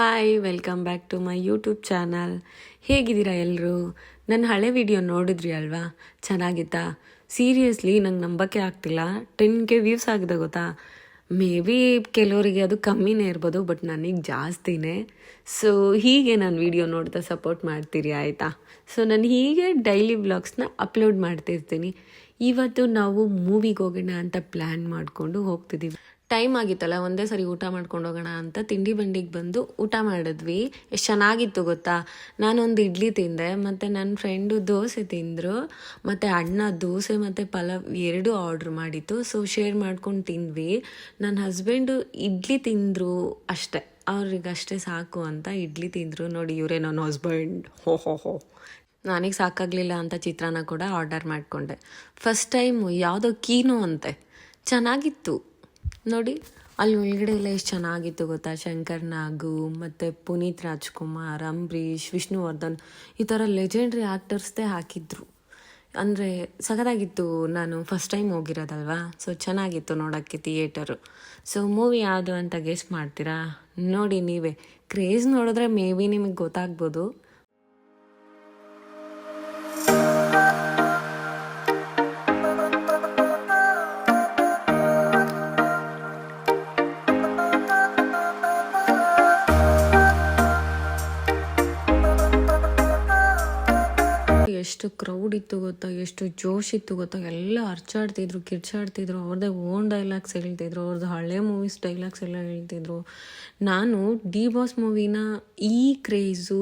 Hi welcome back to my YouTube channel ಹೇಗಿದ್ದೀರಾ ಎಲ್ಲರೂ ನನ್ನ ಹಳೆ ವಿಡಿಯೋ ನೋಡಿದ್ರಿ ಅಲ್ವಾ? ಚೆನ್ನಾಗಿತ್ತಾ? ಸೀರಿಯಸ್ಲಿ ನಂಗೆ ನಂಬಕ್ಕೆ ಆಗ್ತಿಲ್ಲ. ಟೆನ್ ಕೆ ವ್ಯೂಸ್ ಆಗಿದೆ ಗೊತ್ತಾ? ಮೇ ಬಿ ಕೆಲವರಿಗೆ ಅದು ಕಮ್ಮಿನೇ ಇರ್ಬೋದು ಬಟ್ ನನಗೆ ಜಾಸ್ತಿನೇ. ಸೊ ಹೀಗೆ ನಾನು ವಿಡಿಯೋ ನೋಡ್ತಾ ಸಪೋರ್ಟ್ ಮಾಡ್ತೀರಿ, ಆಯಿತಾ? ಸೊ ನಾನು ಹೀಗೆ ಡೈಲಿ ವ್ಲಾಗ್ಸ್ನ ಅಪ್ಲೋಡ್ ಮಾಡ್ತಿರ್ತೀನಿ. ಇವತ್ತು ನಾವು ಮೂವಿಗೆ ಹೋಗೋಣ ಅಂತ ಪ್ಲ್ಯಾನ್ ಮಾಡಿಕೊಂಡು ಹೋಗ್ತಿದ್ದೀವಿ ಟೈಮ್ ಆಗಿತ್ತಲ್ಲ, ಒಂದೇ ಸರಿ ಊಟ ಮಾಡ್ಕೊಂಡು ಹೋಗೋಣ ಅಂತ ತಿಂಡಿ ಬಂಡಿಗೆ ಬಂದು ಊಟ ಮಾಡಿದ್ವಿ. ಎಷ್ಟು ಚೆನ್ನಾಗಿತ್ತು ಗೊತ್ತಾ? ನಾನೊಂದು ಇಡ್ಲಿ ತಿಂದೆ, ಮತ್ತು ನನ್ನ ಫ್ರೆಂಡು ದೋಸೆ ತಿಂದರು, ಮತ್ತು ಅಣ್ಣ ದೋಸೆ ಮತ್ತು ಪಲಾವ್ ಎರಡೂ ಆರ್ಡ್ರ್ ಮಾಡಿತ್ತು. ಸೊ ಶೇರ್ ಮಾಡ್ಕೊಂಡು ತಿಂದ್ವಿ. ನನ್ನ ಹಸ್ಬೆಂಡು ಇಡ್ಲಿ ತಿಂದರು ಅಷ್ಟೇ. ಅವ್ರಿಗೆ ಅಷ್ಟೇ ಸಾಕು ಅಂತ ಇಡ್ಲಿ ತಿಂದರು. ನೋಡಿ, ಇವರೇ ನನ್ನ ಹಸ್ಬೆಂಡ್ ಹೋ ಹೋ ಹೋ. ನನಗೆ ಸಾಕಾಗಲಿಲ್ಲ ಅಂತ ಚಿತ್ರಾನ್ನ ಕೂಡ ಆರ್ಡರ್ ಮಾಡಿಕೊಂಡೆ. ಫಸ್ಟ್ ಟೈಮು ಯಾವುದೋ ಕೀನೋ ಅಂತೆ. ಚೆನ್ನಾಗಿತ್ತು. ನೋಡಿ, ಅಲ್ಲಿ ಒಳಗಡೆ ಎಲ್ಲ ಎಷ್ಟು ಚೆನ್ನಾಗಿತ್ತು ಗೊತ್ತಾ? ಶಂಕರ್ ನಾಗು, ಮತ್ತು ಪುನೀತ್ ರಾಜ್ಕುಮಾರ್, ಅಂಬರೀಷ್, ವಿಷ್ಣುವರ್ಧನ್. ಈ ಥರ ಲೆಜೆಂಡ್ರಿ ಆ್ಯಕ್ಟರ್ಸ್ದೇ ಹಾಕಿದ್ರು. ಅಂದರೆ ಸಖತ್ತಾಗಿತ್ತು ನಾನು ಫಸ್ಟ್ ಟೈಮ್ ಹೋಗಿರೋದಲ್ವಾ? ಸೊ ಚೆನ್ನಾಗಿತ್ತು ನೋಡೋಕ್ಕೆ ಥಿಯೇಟರು ಸೊ ಮೂವಿ ಯಾವುದು ಅಂತ ಗೆಸ್ಟ್ ಮಾಡ್ತೀರಾ? ನೋಡಿ ನೀವೇ. ಕ್ರೇಜ್ ನೋಡಿದ್ರೆ ಮೇ ಬಿ ನಿಮಗೆ ಗೊತ್ತಾಗ್ಬೋದು. ಎಷ್ಟು ಕ್ರೌಡ್ ಇತ್ತು ಗೊತ್ತಾ, ಎಷ್ಟು ಜೋಶ್ ಇತ್ತು ಗೊತ್ತಾ, ಎಲ್ಲ ಅರ್ಚಾಡ್ತಿದ್ರು ಕಿರ್ಚಾಡ್ತಿದ್ರು ಅವ್ರದ್ದೇ ಓನ್ ಡೈಲಾಗ್ಸ್ ಹೇಳ್ತಿದ್ರು ಅವ್ರದ್ದು ಹಳೆ ಮೂವೀಸ್ ಡೈಲಾಗ್ಸ್ ಎಲ್ಲ ಹೇಳ್ತಿದ್ರು. ನಾನು ಡಿ ಬಾಸ್ ಮೂವಿನ ಈ ಕ್ರೇಜು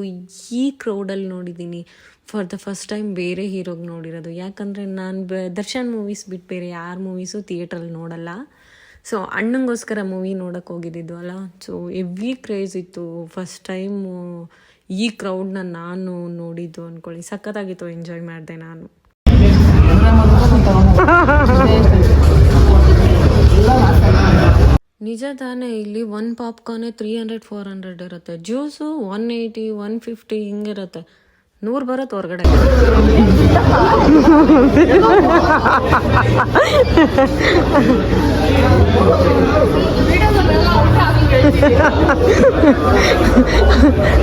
ಈ ಕ್ರೌಡಲ್ಲಿ ನೋಡಿದ್ದೀನಿ. ಫಾರ್ ದ ಫಸ್ಟ್ ಟೈಮ್ ಬೇರೆ ಹೀರೋಗೆ ನೋಡಿರೋದು. ಯಾಕಂದರೆ ನಾನು ಬ, ದರ್ಶನ್ ಮೂವೀಸ್ ಬಿಟ್ಟು ಬೇರೆ ಯಾರ ಮೂವೀಸು ಥಿಯೇಟ್ರಲ್ಲಿ ನೋಡಲ್ಲ. ಸೊ ಅಣ್ಣಂಗೋಸ್ಕರ ಮೂವಿ ನೋಡೋಕ್ಕೆ ಹೋಗಿದ್ದಿದ್ದು ಅಲ್ಲ. ಸೊ ಎವ್ರಿ ಕ್ರೇಜ್ ಇತ್ತು. ಫಸ್ಟ್ ಟೈಮು ಈ ಕ್ರೌಡ್ನ ನಾನು ನೋಡಿದ್ದು ಅಂದ್ಕೊಳ್ಳಿ ಸಖತ್ತಾಗಿತ್ತು ಎಂಜಾಯ್ ಮಾಡಿದೆ ನಾನು. ನಿಜ ತಾನೇ, ಇಲ್ಲಿ ಒನ್ ಪಾಪ್ಕಾರ್ನೇ ತ್ರೀ ಹಂಡ್ರೆಡ್ ಫೋರ್ ಹಂಡ್ರೆಡ್ ಇರುತ್ತೆ. Juice one eighty one fifty ಹಿಂಗಿರುತ್ತೆ. ನೂರು ಬರುತ್ತೆ ಹೊರಗಡೆ.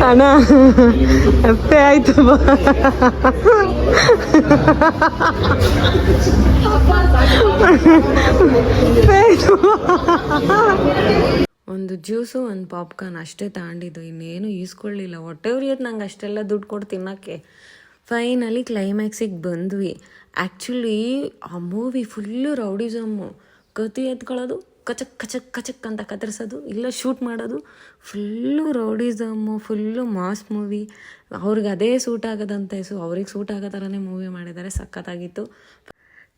ಅಣ್ಣ ಬಾ. ಆಯ್ತು ಒಂದು ಜ್ಯೂಸು, ಒಂದು ಪಾಪ್ಕಾರ್ನ್ ಅಷ್ಟೇ ತಗೊಂಡಿದ್ದು. ಇನ್ನೇನು ಈಸ್ಕೊಳ್ಳಿಲ್ಲ. ಹೊಟ್ಟೆ ಉರಿಯೋದು ನಂಗೆ ಅಷ್ಟೆಲ್ಲ ದುಡ್ಡು ಕೊಟ್ಟು ತಿನ್ನಕ್ಕೆ. ಫೈನಲಿ ಕ್ಲೈಮ್ಯಾಕ್ಸಿಗೆ ಬಂದ್ವಿ. ಆ್ಯಕ್ಚುಲಿ ಆ ಮೂವಿ ಫುಲ್ಲು ರೌಡಿಸಮ್ಮು. ಕತಿ ಎತ್ಕೊಳ್ಳೋದು ಕಚಕ್ ಕಚಕ್ ಕಚಕ್ ಅಂತ ಕತ್ತರಿಸೋದು ಇಲ್ಲ ಶೂಟ್ ಮಾಡೋದು. Full rowdyism full mass movie ಅವ್ರಿಗೆ ಅದೇ ಸೂಟ್ ಆಗೋದಂತೆ. ಸೊ ಅವ್ರಿಗೆ ಸೂಟ್ ಆಗೋ ಥರನೇ ಮೂವಿ ಮಾಡಿದ್ದಾರೆ. ಸಖತ್ತಾಗಿತ್ತು.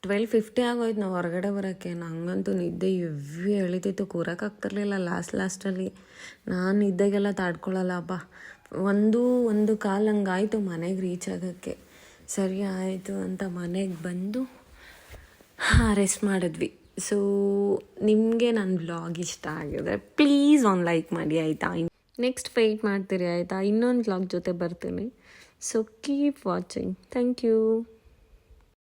ಟ್ವೆಲ್ ಫಿಫ್ಟಿ ಆಗೋಯ್ತು. ನಾವು ಹೊರಗಡೆ ಬರೋಕ್ಕೆ. ನಂಗಂತೂ ನಿದ್ದೆ ಎವ್ವಿ ಎಳಿತಿತ್ತು. ಕೂರಕ್ಕಾಗ್ತಿರ್ಲಿಲ್ಲ ಲಾಸ್ಟ್ ಲಾಸ್ಟಲ್ಲಿ ನಾನು ನಿದ್ದೆಗೆಲ್ಲ ತಾಡ್ಕೊಳ್ಳಲ್ಲ ಅಪ್ಪ ಒಂದು ಒಂದು ಕಾಲು ಹಂಗಾಯಿತು ಮನೆಗೆ ರೀಚ್ ಆಗೋಕ್ಕೆ. ಸರಿ ಆಯಿತು ಅಂತ ಮನೆಗೆ ಬಂದು ಹಾಂ ರೆಸ್ಟ್ ಮಾಡಿದ್ವಿ. ಸೊ ನಿಮಗೆ ನನ್ನ ಬ್ಲಾಗ್ ಇಷ್ಟ ಆಗಿದೆ. ಪ್ಲೀಸ್ ಒಂದು ಲೈಕ್ ಮಾಡಿ, ಆಯಿತಾ? ನೆಕ್ಸ್ಟ್ ವೆಯ್ಟ್ ಮಾಡ್ತೀರಿ, ಆಯಿತಾ? ಇನ್ನೊಂದು ಬ್ಲಾಗ್ ಜೊತೆ ಬರ್ತೀನಿ. So keep watching thank you